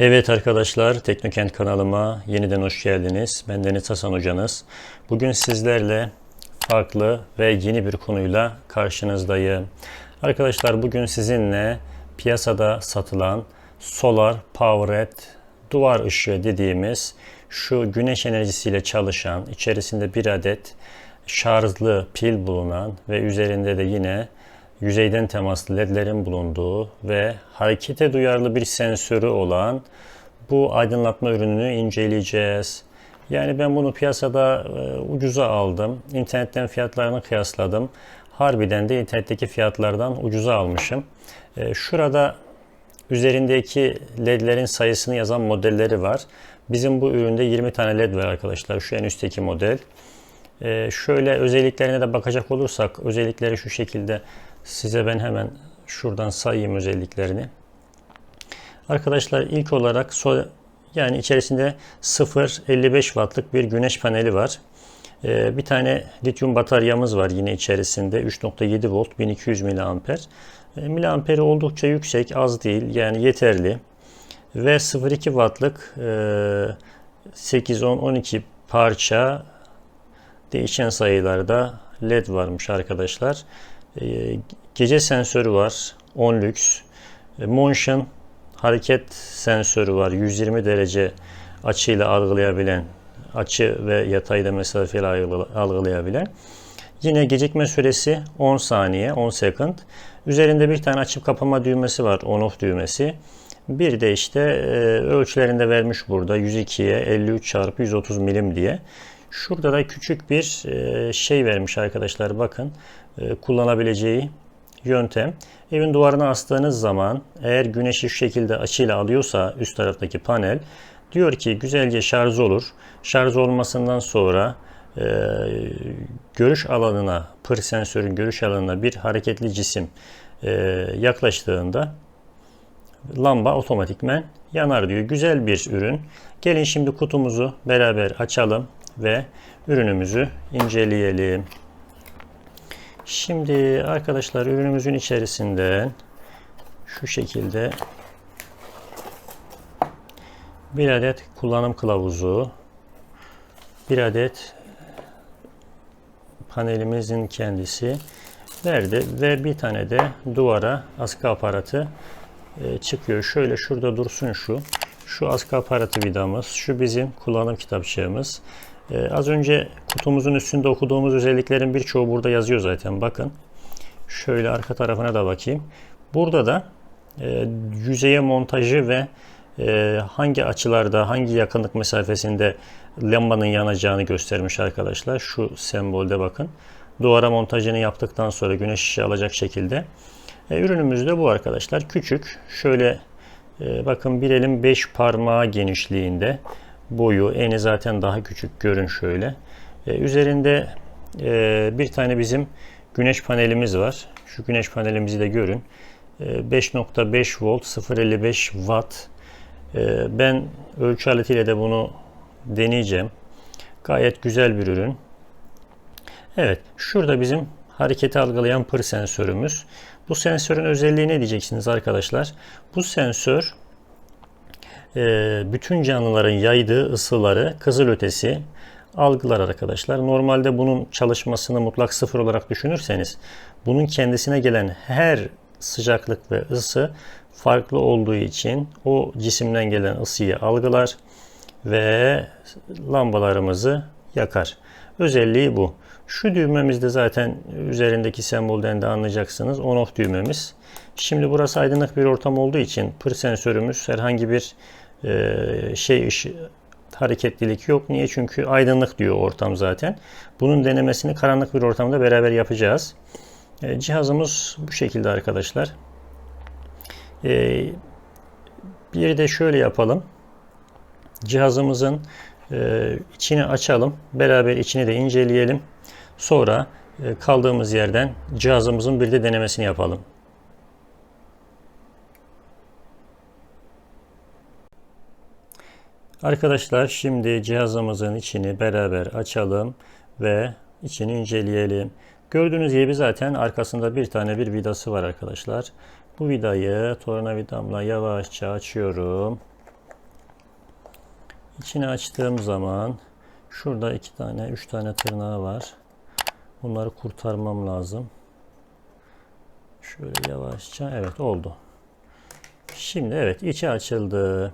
Evet arkadaşlar, Teknokent kanalıma yeniden hoş geldiniz. Ben Deniz Hasan hocanız. Bugün sizlerle farklı ve yeni bir konuyla karşınızdayım. Arkadaşlar bugün sizinle piyasada satılan Solar Powered duvar ışığı dediğimiz şu güneş enerjisiyle çalışan, içerisinde bir adet şarjlı pil bulunan ve üzerinde de yine yüzeyden temaslı ledlerin bulunduğu ve harekete duyarlı bir sensörü olan bu aydınlatma ürününü inceleyeceğiz. Yani ben bunu piyasada e, ucuza aldım. İnternetten fiyatlarını kıyasladım. Harbiden de internetteki fiyatlardan ucuza almışım. E, şurada üzerindeki ledlerin sayısını yazan modelleri var. Bizim bu üründe 20 tane led var arkadaşlar. Şu en üstteki model. E, şöyle özelliklerine de bakacak olursak özellikleri şu şekilde Size ben hemen şuradan sayayım özelliklerini. Arkadaşlar ilk olarak yani içerisinde 0.55 wattlık bir güneş paneli var. Ee, bir tane lityum bataryamız var yine içerisinde 3.7 volt 1200 miliamper. Ee, miliamperi oldukça yüksek az değil yani yeterli. Ve 0.2 wattlık 8, 10, 12 parça değişen sayılarda led varmış arkadaşlar. Ee, gece sensörü var 10 lüks. Ee, motion hareket sensörü var 120 derece açıyla algılayabilen açı ve yatayda mesafeli algılayabilen. Yine gecikme süresi 10 saniye 10 second. Üzerinde bir tane açıp kapama düğmesi var on off düğmesi. Bir de işte e, ölçülerinde vermiş burada 102'ye 53 çarpı 130 milim diye. Şurada da küçük bir e, şey vermiş arkadaşlar bakın e, kullanabileceği yöntem. Evin duvarına astığınız zaman eğer güneşi şu şekilde açıyla alıyorsa üst taraftaki panel diyor ki güzelce şarj olur. Şarj olmasından sonra e, görüş alanına, pır sensörün görüş alanına bir hareketli cisim e, yaklaştığında lamba otomatikmen yanar diyor. Güzel bir ürün. Gelin şimdi kutumuzu beraber açalım ve ürünümüzü inceleyelim. Şimdi arkadaşlar ürünümüzün içerisinden şu şekilde bir adet kullanım kılavuzu, bir adet panelimizin kendisi verdi ve bir tane de duvara askı aparatı e, çıkıyor. Şöyle şurada dursun şu. Şu askı aparatı vidamız, şu bizim kullanım kitapçığımız. Ee, az önce kutumuzun üstünde okuduğumuz özelliklerin birçoğu burada yazıyor zaten. Bakın. Şöyle arka tarafına da bakayım. Burada da e, yüzeye montajı ve e, hangi açılarda, hangi yakınlık mesafesinde lambanın yanacağını göstermiş arkadaşlar. Şu sembolde bakın. Duvara montajını yaptıktan sonra güneş ışığı alacak şekilde. E, ürünümüz de bu arkadaşlar. Küçük. Şöyle e, bakın bir elin 5 parmağı genişliğinde boyu eni zaten daha küçük görün şöyle. E, üzerinde e, bir tane bizim güneş panelimiz var. Şu güneş panelimizi de görün. E, 5.5 volt 0.55 watt. E, ben ölçü aletiyle de bunu deneyeceğim. Gayet güzel bir ürün. Evet şurada bizim hareketi algılayan pır sensörümüz. Bu sensörün özelliği ne diyeceksiniz arkadaşlar? Bu sensör bütün canlıların yaydığı ısıları kızılötesi algılar arkadaşlar. Normalde bunun çalışmasını mutlak sıfır olarak düşünürseniz bunun kendisine gelen her sıcaklık ve ısı farklı olduğu için o cisimden gelen ısıyı algılar ve lambalarımızı yakar. Özelliği bu. Şu düğmemiz de zaten üzerindeki sembolden de anlayacaksınız. On off düğmemiz. Şimdi burası aydınlık bir ortam olduğu için pır sensörümüz herhangi bir e, şey ışı, hareketlilik yok. Niye? Çünkü aydınlık diyor ortam zaten. Bunun denemesini karanlık bir ortamda beraber yapacağız. E, cihazımız bu şekilde arkadaşlar. E, bir de şöyle yapalım. Cihazımızın e, içini açalım. Beraber içini de inceleyelim. Sonra e, kaldığımız yerden cihazımızın bir de denemesini yapalım. Arkadaşlar şimdi cihazımızın içini beraber açalım ve içini inceleyelim. Gördüğünüz gibi zaten arkasında bir tane bir vidası var arkadaşlar. Bu vidayı tornavidamla yavaşça açıyorum. İçini açtığım zaman şurada iki tane, üç tane tırnağı var. Bunları kurtarmam lazım. Şöyle yavaşça. Evet oldu. Şimdi evet içi açıldı.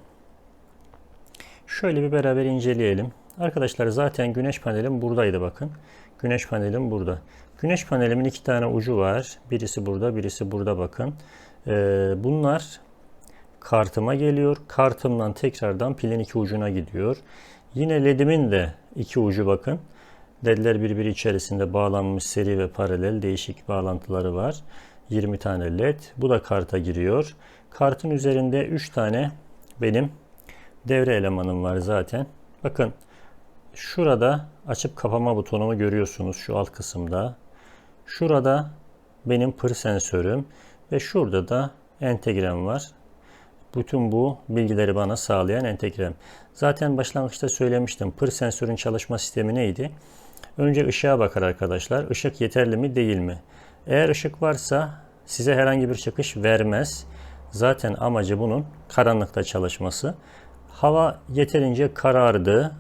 Şöyle bir beraber inceleyelim. Arkadaşlar zaten güneş panelim buradaydı bakın. Güneş panelim burada. Güneş panelimin iki tane ucu var. Birisi burada, birisi burada bakın. Ee, bunlar kartıma geliyor. Kartımdan tekrardan pilin iki ucuna gidiyor. Yine ledimin de iki ucu bakın. Ledler birbiri içerisinde bağlanmış seri ve paralel değişik bağlantıları var. 20 tane led. Bu da karta giriyor. Kartın üzerinde 3 tane benim devre elemanım var zaten. Bakın şurada açıp kapama butonumu görüyorsunuz şu alt kısımda. Şurada benim pır sensörüm ve şurada da entegrem var. Bütün bu bilgileri bana sağlayan entegrem. Zaten başlangıçta söylemiştim. Pır sensörün çalışma sistemi neydi? Önce ışığa bakar arkadaşlar. Işık yeterli mi değil mi? Eğer ışık varsa size herhangi bir çıkış vermez. Zaten amacı bunun karanlıkta çalışması. Hava yeterince karardı.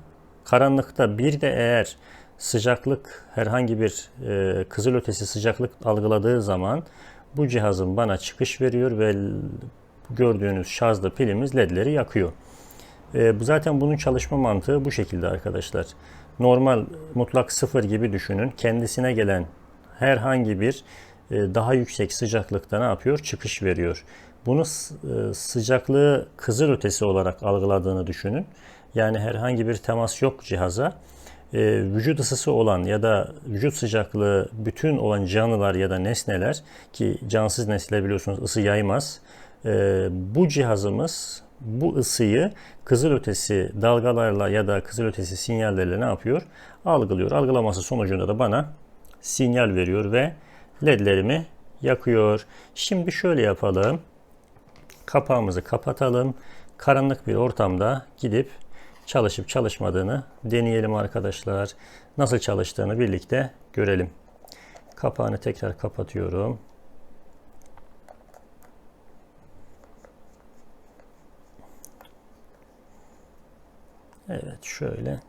Karanlıkta bir de eğer sıcaklık herhangi bir e, kızılötesi sıcaklık algıladığı zaman bu cihazın bana çıkış veriyor ve gördüğünüz şarjlı pilimiz ledleri yakıyor. E, zaten bunun çalışma mantığı bu şekilde arkadaşlar. Normal mutlak sıfır gibi düşünün. Kendisine gelen herhangi bir e, daha yüksek sıcaklıkta ne yapıyor? Çıkış veriyor. Bunu e, sıcaklığı kızıl ötesi olarak algıladığını düşünün. Yani herhangi bir temas yok cihaza. E, vücut ısısı olan ya da vücut sıcaklığı bütün olan canlılar ya da nesneler ki cansız nesneler biliyorsunuz ısı yaymaz. Bu cihazımız bu ısıyı kızılötesi dalgalarla ya da kızılötesi sinyallerle ne yapıyor? Algılıyor. Algılaması sonucunda da bana sinyal veriyor ve ledlerimi yakıyor. Şimdi şöyle yapalım. Kapağımızı kapatalım. Karanlık bir ortamda gidip çalışıp çalışmadığını deneyelim arkadaşlar. Nasıl çalıştığını birlikte görelim. Kapağını tekrar kapatıyorum. Evet şöyle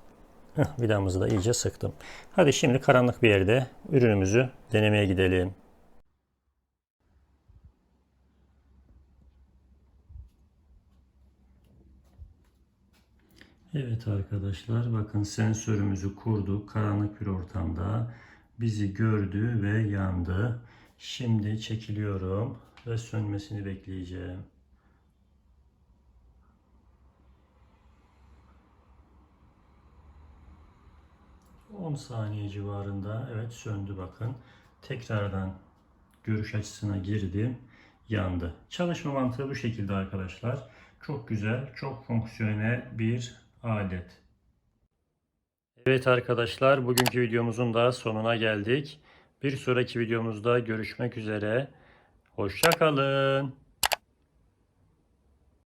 Heh, vidamızı da iyice sıktım. Hadi şimdi karanlık bir yerde ürünümüzü denemeye gidelim. Evet arkadaşlar bakın sensörümüzü kurduk. Karanlık bir ortamda bizi gördü ve yandı. Şimdi çekiliyorum ve sönmesini bekleyeceğim. 10 saniye civarında evet söndü bakın. Tekrardan görüş açısına girdim. Yandı. Çalışma mantığı bu şekilde arkadaşlar. Çok güzel, çok fonksiyonel bir alet. Evet arkadaşlar, bugünkü videomuzun da sonuna geldik. Bir sonraki videomuzda görüşmek üzere. Hoşça kalın.